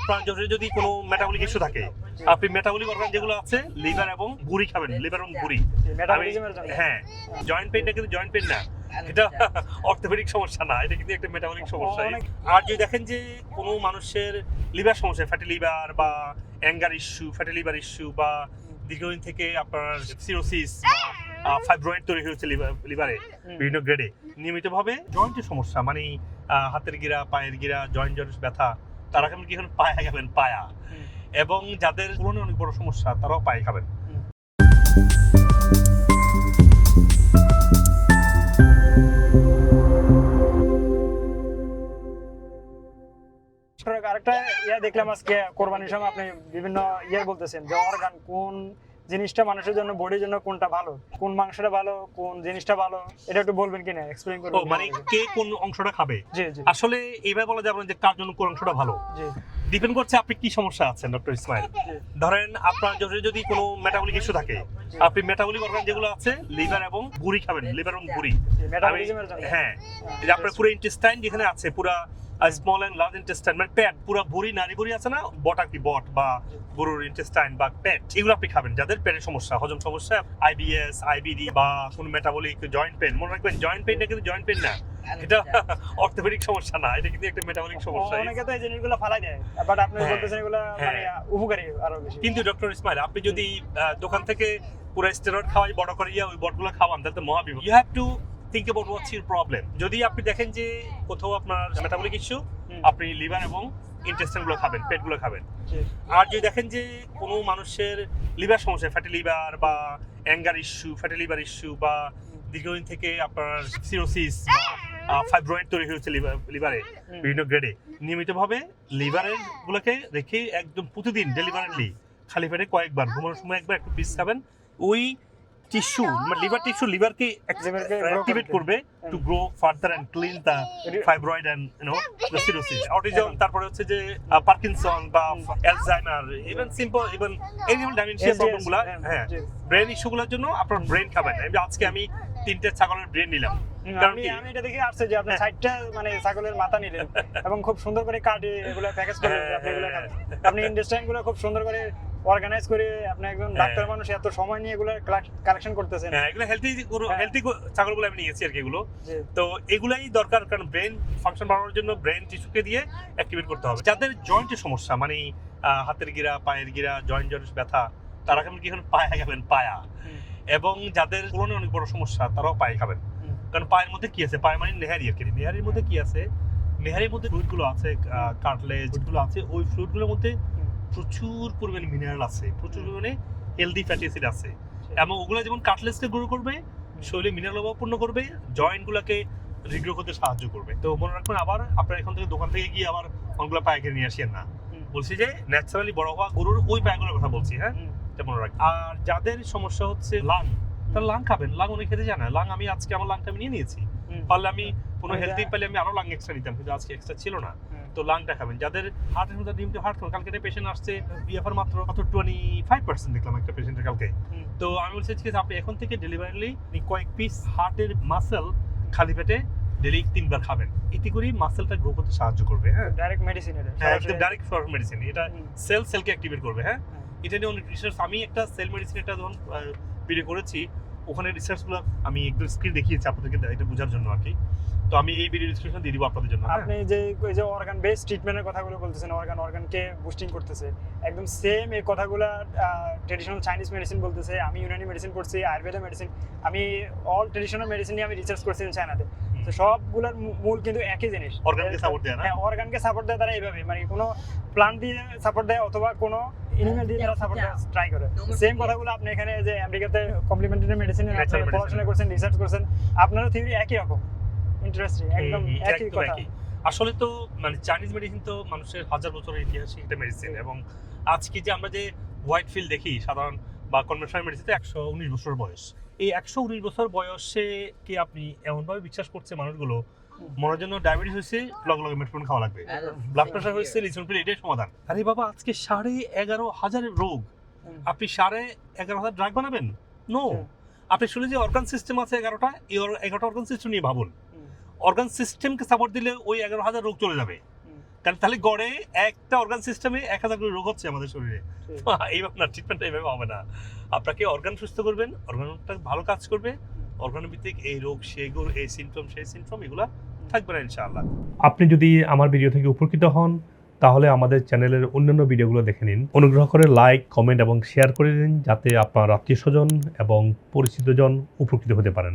আপনার যদি কোনো মেটাবলিক ইস্যু থাকে আপনি মেটাবলিক অর্গান যেগুলো আছে লিভার এবং গুড়ি খাবেন লিভার এবং জন্য। হ্যাঁ জয়েন্ট পেইনটা কিন্তু জয়েন্ট পেইন না। এটা অর্থোপেডিক সমস্যা না এটা কিন্তু একটা মেটাবলিক সমস্যা। আর যদি দেখেন যে কোনো মানুষের লিভার সমস্যা ফ্যাটি লিভার বা anger issue fatty liver issue বা দীর্ঘদিন থেকে আপনার সিরোসিস ফাইব্রয়েড তৈরি হয়েছে লিভারে। বিভিন্ন গ্রেডে নিয়মিতভাবে জয়েন্টের সমস্যা মানে হাতের গিরা পায়ের গিরা জয়েন্ট জয়েন্ট ব্যথা তারা কেমন কি এখন পায়া খাবেন পায়া। এবং যাদের তুলনায় অনেক বড় সমস্যা তারাও পায়ে খাবেন। আরেকটা ইয়া দেখলাম আজকে কোরবানির সময় আপনি বিভিন্ন ইয়ে বলতেছেন যে অর্গান কোন জিনিসটা মানুষের জন্য বডির জন্য কোনটা ভালো? কোন মাংসটা ভালো? কোন জিনিসটা ভালো? এটা একটু বলবেন কিনা? এক্সপ্লেইন ও করবেন মানে কে কোন অংশটা খাবে? জি জি। আসলে এইভাবে বলা যাবে না যে কার জন্য কোন অংশটা ভালো। জি। ডিপেন্ড করছে আপনি কি সমস্যা আছেন ডক্টর ইসমাইল ধরেন আপনার যদি যদি কোনো মেটাবলিক ইস্যু থাকে আপনি মেটাবলিক অর্গান যেগুলো আছে লিভার এবং গুড়ি খাবেন লিভার এবং জন্য। হ্যাঁ। আপনার পুরো ইন্টেস্টাইন যেখানে আছে পুরো স্মল এন্ড লার্জ ইন্টেস্টাইন মানে পেট পুরো ভুড়ি নারী ভুড়ি আছে না? বটা কি বট বা গরুর ইন্টেস্টাইন বা পেট এগুলো আপনি খাবেন। যাদের পেটের সমস্যা হজম সমস্যা আইবিএস আইবিডি বা কোন মেটাবলিক জয়েন্ট পেন মনে রাখবেন জয়েন্ট পেনটা কিন্তু জয়েন্ট পেন না। এটা অর্থোপেডিক সমস্যা না এটা কিন্তু একটা মেটাবলিক সমস্যা। অনেকে তো এই জিনিসগুলো ফালাই দেয় বাট আপনি হ্যাঁ, বলতেছেন এগুলো মানে হ্যাঁ। উপকারী আরও বেশি। কিন্তু ডক্টর ইসমাইল আপনি যদি দোকান থেকে পুরো স্টেরয়েড খাওয়াই বড় করিয়া ওই বটগুলো খাওয়ান তাহলে তো মহাবিপদ you have to think about what's your problem যদি আপনি দেখেন যে কোথাও আপনার মেটাবলিক ইস্যু আপনি লিভার এবং ইন্টেস্টাইনগুলো খাবেন পেটগুলো খাবেন। আর যদি দেখেন যে কোনো মানুষের লিভার সমস্যা ফ্যাটি লিভার বা anger issue fatty liver issue বা দীর্ঘদিন থেকে আপনার সিরোসিস বা ফাইব্রয়েড তৈরি হয়েছে লিভারে বিভিন্ন গ্রেডে নিয়মিতভাবে লিভারের গুলোকে রেখে একদম প্রতিদিন ডেলিভারেটলি খালি পেটে কয়েকবার ঘুমানোর সময় একবার একটু পিস খাবেন। ওই টিস্যু মানে লিভার টিস্যু লিভারকে অ্যাক্টিভেট করবে to grow further and clean the fibroid and you know the cirrhosis autism তারপরে হচ্ছে যে পার্কিনসন বা অ্যালজাইমার ইভেন সিম্পল ইভেন এই যেমন ডাইমেনশিয়া প্রবলেমগুলো হ্যাঁ। ব্রেন ইস্যুগুলোর জন্য আপনার ব্রেন খাবেন এই আজকে আমি তিনটে ছাগলের ব্রেন নিলাম। আমি আমি এটা দেখে আসছে যে আপনি সাইডটা মানে ছাগলের মাথা নিলেন এবং খুব সুন্দর করে কাটে এগুলো প্যাকেজ করে হ্যাঁ, আপনি এগুলো হ্যাঁ। আপনি ইন্ডাস্ট্রাইনগুলো খুব সুন্দর করে অর্গানাইজ করে আপনি একজন হ্যাঁ। ডাক্তার মানুষ এত সময় নিয়ে এগুলো কালেকশন করতেছেন। হ্যাঁ এগুলো হেলদি হ্যাঁ। হেলদি ছাগলগুলো আমি নিয়েছি আর কি এগুলো। তো এগুলাই দরকার কারণ ব্রেন ফাংশন বাড়ানোর জন্য ব্রেন টিস্যুকে দিয়ে অ্যাক্টিভেট করতে হবে। যাদের জয়েন্টের সমস্যা মানে হাতের গিরা পায়ের গিরা জয়েন্ট জয়েন্ট ব্যথা তারা কেমন কি এখন পায়া খাবেন পায়া। এবং যাদের তুলনায় অনেক বড় সমস্যা তারাও পায়ে খাবেন। কারণ পায়ের মধ্যে কি আছে? পায়ের মানে নেহারি আর কি। নেহারির মধ্যে কি আছে? নেহারির মধ্যে ফ্লুইডগুলো আছে কার্টলেজগুলো আছে ওই ফ্লুইডগুলোর মধ্যে। প্রচুর পরিমাণে মিনারেল আছে প্রচুর পরিমাণে হেলদি ফ্যাটি অ্যাসিড আছে। এবং ওগুলো যেমন কার্টলেজকে গ্রো করবে শরীরে মিনারেল অভাব পূর্ণ করবে জয়েন্ট গুলাকে রিগ্রো করতে সাহায্য করবে। তো মনে রাখবেন আবার আপনার এখান থেকে দোকান থেকে গিয়ে আবার অনেকগুলো পায়কে নিয়ে আসেন না। বলছি যে ন্যাচারালি বড় হওয়া গরুর ওই পায়গুলোর কথা বলছি হ্যাঁ? এটা মনে রাখবেন। আর যাদের সমস্যা হচ্ছে লাং তার লাং খাবেন। লাং অনেক খেতে জানা লাং আমি আজকে আমার লাংটা আমি নিয়ে নিয়েছি। পারলে আমি কোনো হেলদি পেলে আমি আরও লাং এক্সট্রা নিতাম কিন্তু আজকে এক্সট্রা ছিল না। তো লাংটা খাবেন। যাদের হার্টের মধ্যে ডিম হার্ট কালকে একটা পেশেন্ট আসছে বিএফআর মাত্র টোয়েন্টি ফাইভ পার্সেন্ট দেখলাম একটা পেশেন্টের কালকে। তো আমি বলছি ঠিক আছে আপনি এখন থেকে ডেলিভারিলি কয়েক পিস হার্টের মাসেল খালি পেটে ডেলি তিনবার খাবেন। এতে করেই মাসেলটা গ্রো করতে সাহায্য করবে হ্যাঁ? ডাইরেক্ট মেডিসিন এটা। হ্যাঁ একদম ডাইরেক্ট ফর মেডিসিন এটা সেল সেলকে অ্যাক্টিভেট করবে হ্যাঁ? এটা নিয়ে অনেক রিসার্চ আমি একটা সেল মেডিসিন একটা যখন ভিডিও করেছি ওখানে রিসার্চগুলো আমি একটু স্ক্রিন দেখিয়েছি আপনাদেরকে এটা বোঝার জন্য আর কি। তো আমি এই ভিডিও ডিসক্রিপশন দিয়ে দিব আপনাদের জন্য হ্যাঁ? আপনি যে ওই যে অর্গান বেস ট্রিটমেন্টের কথাগুলো বলতেছেন অর্গান অর্গানকে বুস্টিং করতেছে একদম সেম এই কথাগুলো ট্রেডিশনাল চাইনিজ মেডিসিন বলতেছে আমি ইউনানি মেডিসিন করছি আয়ুর্বেদা মেডিসিন আমি অল ট্রেডিশনাল মেডিসিন নিয়ে আমি রিসার্চ করছি চায়নাতে তো। সবগুলোর মূল কিন্তু একই জিনিস। অর্গানকে সাপোর্ট দেয় না? হ্যাঁ অর্গানকে সাপোর্ট দেয় তারা এইভাবে মানে কোনো প্লান্ট দিয়ে সাপোর্ট দেয় অথবা কোনো এনিমেল দিয়ে তারা সাপোর্ট ট্রাই করে। সেম কথাগুলো আপনি এখানে যে আমেরিকাতে কমপ্লিমেন্টারি মেডিসিন পড়াশোনা করছেন রিসার্চ করছেন আপনারও থিওরি একই রকম। ইন্টারেস্টিং একদম একই কথা। আসলে তো মানে চাইনিজ মেডিসিন তো মানুষের হাজার বছরের ইতিহাসে একটা মেডিসিন এবং আজকে যে আমরা যে হোয়াইট ফিল দেখি সাধারণ বা কনভেনশনাল মেডিসিন একশো উনিশ বছর বয়স। এই একশো উনিশ বছর বয়সে কি আপনি এমনভাবে বিশ্বাস করছে মানুষগুলো মনের জন্য ডায়াবেটিস হয়েছে লগে লগে মেটফোন খাওয়া লাগবে? ব্লাড প্রেশার হয়েছে লিসন পিল এটাই সমাধান। আরে বাবা আজকে সাড়ে এগারো হাজারের রোগ। আপনি সাড়ে এগারো হাজার ড্রাগ বানাবেন? নো আপনি শুনে যে অর্গান সিস্টেম আছে এগারোটা? এই এগারোটা অর্গান সিস্টেম নিয়ে ভাবুন। অর্গান সিস্টেমকে সাপোর্ট দিলে ওই এগারো হাজার রোগ চলে যাবে। কারণ তাহলে গড়ে একটা অর্গান সিস্টেমে এক হাজার করে রোগ হচ্ছে আমাদের শরীরে। এইভাবে না ট্রিটমেন্টটা এইভাবে হবে না। আপনাকে অর্গান সুস্থ করবেন অর্গানটা ভালো কাজ করবে। অর্গান ভিত্তিক এই রোগ সেই রোগ এই সিমটম সেই সিমটম এগুলো থাকবে না ইনশাআল্লাহ। আপনি যদি আমার ভিডিও থেকে উপকৃত হন তাহলে আমাদের চ্যানেলের অন্যান্য ভিডিওগুলো দেখে নিন। অনুগ্রহ করে লাইক কমেন্ট এবং শেয়ার করে দিন যাতে আপনার আত্মীয় স্বজন এবং পরিচিতজন উপকৃত হতে পারেন।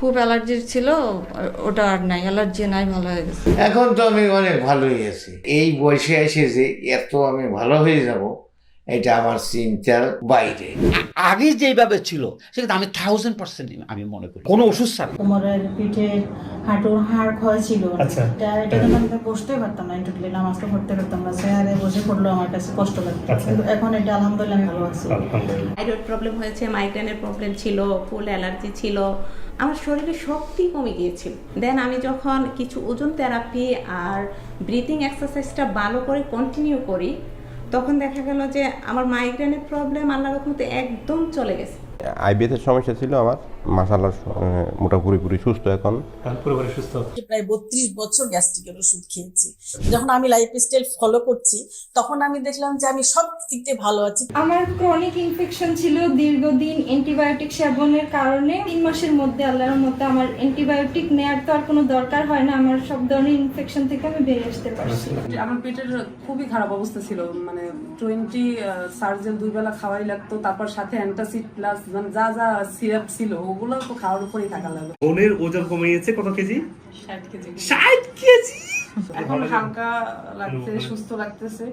খুব অ্যালার্জি ছিল ওটা আর নাই অ্যালার্জি নাই ভালো হয়ে গেছে। এখন তো আমি অনেক ভালোই আছি। এই বয়সে এসে যে এত আমি ভালো হয়ে যাব এটা আমার চিন্তার বাইরে। আগে যেভাবে ছিল সেটা আমি থাউজেন্ড পার্সেন্ট আমি মনে করি। কোনো ওষুধ ছাড়া। কোমরের পিঠে হাঁটুর হাড় ক্ষয় ছিল। আচ্ছা। এটা এটা জন্য আমি বসতে পারতাম না একটু নামাজটা পড়তে পারতাম না। চেয়ারে বসে পড়ল আমার কাছে কষ্ট লাগতো। আচ্ছা। কিন্তু এখন এটা আলহামদুলিল্লাহ ভালো আছি। আলহামদুলিল্লাহ। থাইরয়েড প্রবলেম হয়েছে মাইগ্রেনের প্রবলেম ছিল ফুল অ্যালার্জি ছিল। আমার শরীরে শক্তি কমে গিয়েছিল। দেন আমি যখন কিছু ওজন থেরাপি আর ব্রিথিং এক্সারসাইজটা ভালো করে কন্টিনিউ করি, তখন দেখা গেল যে আমার মাইগ্রেনের প্রবলেম আল্লাহ রকমতে একদম চলে গেছে। আইবিএসের সমস্যা ছিল আমার। মাসাল্লাহ মোটা পুরোপুরি সুস্থ এখন। পুরোপুরি সুস্থ। প্রায় বত্রিশ বছর গ্যাস্ট্রিকের ওষুধ খেয়েছি। যখন আমি লাইফ স্টাইল ফলো করছি তখন আমি দেখলাম যে আমি সব দিক দিয়ে ভালো আছি। আমার ক্রনিক ইনফেকশন ছিল দীর্ঘদিন অ্যান্টিবায়োটিক সেবনের কারণে। তিন মাসের মধ্যে আল্লাহর মধ্যে আমার অ্যান্টিবায়োটিক নেয়ার তো আর কোনো দরকার হয় না। আমার সব ধরনের ইনফেকশন থেকে আমি বেরিয়ে আসতে পারছি। আমার পেটের খুবই খারাপ অবস্থা ছিল। মানে টোয়েন্টি সার্জেল দুই বেলা খাওয়াই লাগতো তারপর সাথে অ্যান্টাসিড প্লাস মানে যা যা সিরাপ ছিল ওগুলো তো খাওয়ার উপরেই থাকা লাগল বোনের ওজন কমে গেছে কত কেজি? ষাট কেজি। ষাট কেজি? এখন হালকা লাগতেছে সুস্থ লাগতেছে।